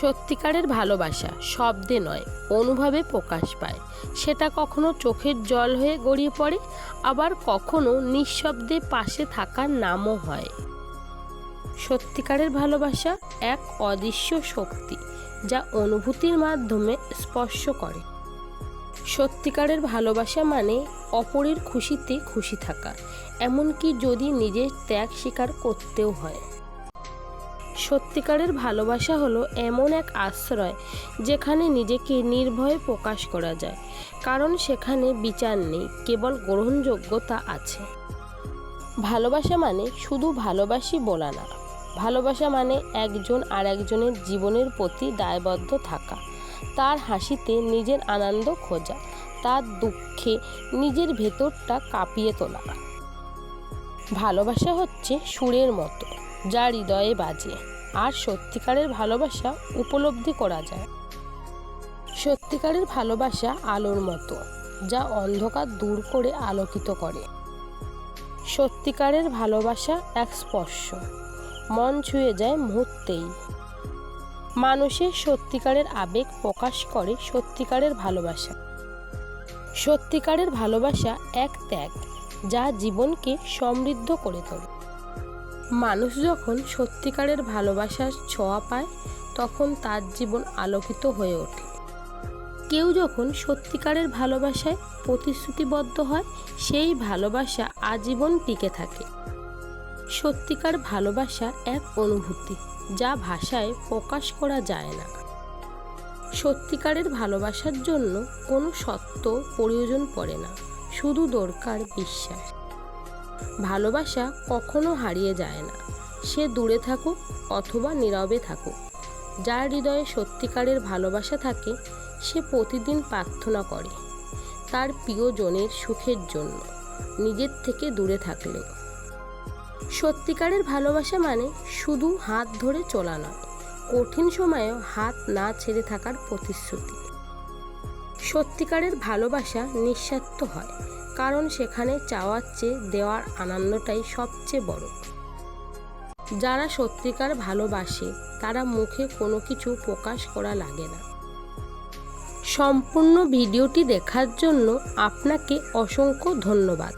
সত্যিকারের ভালোবাসা শব্দে নয়, অনুভবে প্রকাশ পায়। সেটা কখনো চোখের জল হয়ে গড়িয়ে পড়ে, আবার কখনো নিঃশব্দে পাশে থাকার নামও হয়। সত্যিকারের ভালোবাসা এক অদৃশ্য শক্তি যা অনুভূতির মাধ্যমে স্পর্শ করে। সত্যিকারের ভালোবাসা মানে অপরের খুশিতে খুশি থাকা, এমনকি যদি নিজের ত্যাগ স্বীকার করতেও হয়। সত্যিকারের ভালোবাসা হলো এমন এক আশ্রয় যেখানে নিজেকে নির্ভয়ে প্রকাশ করা যায়, কারণ সেখানে বিচার নেই, কেবল গ্রহণযোগ্যতা আছে। ভালোবাসা মানে শুধু ভালোবাসি বলা না, ভালোবাসা মানে একজন আর একজনের জীবনের প্রতি দায়বদ্ধ থাকা, তার হাসিতে নিজের আনন্দ খোঁজা, তার দুঃখে নিজের ভেতরটা কাঁপিয়ে তোলা। ভালোবাসা হচ্ছে সুরের মতো যা হৃদয়ে বাজে। আর সত্যিকারের ভালোবাসা উপলব্ধি করা যায়। সত্যিকারের ভালোবাসা আলোর মতো, যা অন্ধকার দূর করে আলোকিত করে। সত্যিকারের ভালোবাসা এক স্পর্শ। মন ছুঁয়ে যায় মুহূর্তেই। মানুষের সত্যিকারের আবেগ প্রকাশ করে সত্যিকারের ভালোবাসা। সত্যিকারের ভালোবাসা এক ত্যাগ, যা জীবনকে সমৃদ্ধ করে তোলে। মানুষ যখন সত্যিকারের ভালোবাসার ছোঁয়া পায়, তখন তার জীবন আলোকিত হয়ে ওঠে। কেউ যখন সত্যিকারের ভালোবাসায় প্রতিশ্রুতিবদ্ধ হয়, সেই ভালোবাসা আজীবন টিকে থাকে। সত্যিকার ভালোবাসা এক অনুভূতি, যা ভাষায় প্রকাশ করা যায় না। সত্যিকারের ভালোবাসার জন্য কোনো সত্য প্রয়োজন পড়ে না, শুধু দরকার বিশ্বাস। ভালোবাসা কখনো হারিয়ে যায় না। সে দূরে থাকুক অথবা নীরবে থাকুক। যার হৃদয়ে সত্যিকারের ভালোবাসা থাকে, সে প্রতিদিন প্রার্থনা করে। তার প্রিয়জনের সুখের জন্য, নিজের থেকে দূরে থাকলেও। সত্যিকারের ভালোবাসা মানে শুধু হাত ধরে চলা নয়, কঠিন সময়েও হাত না ছেড়ে থাকার প্রতিশ্রুতি। সত্যিকারের ভালোবাসা নিঃস্বার্থ হয় কারণ সেখানে চাওয়ার চেয়ে দেওয়ার আনন্দটাই সবচেয়ে বড়। যারা সত্যিকার ভালোবাসে, তারা মুখে কোনো কিছু প্রকাশ করা লাগে না। সম্পূর্ণ ভিডিওটি দেখার জন্য আপনাকে অসংখ্য ধন্যবাদ।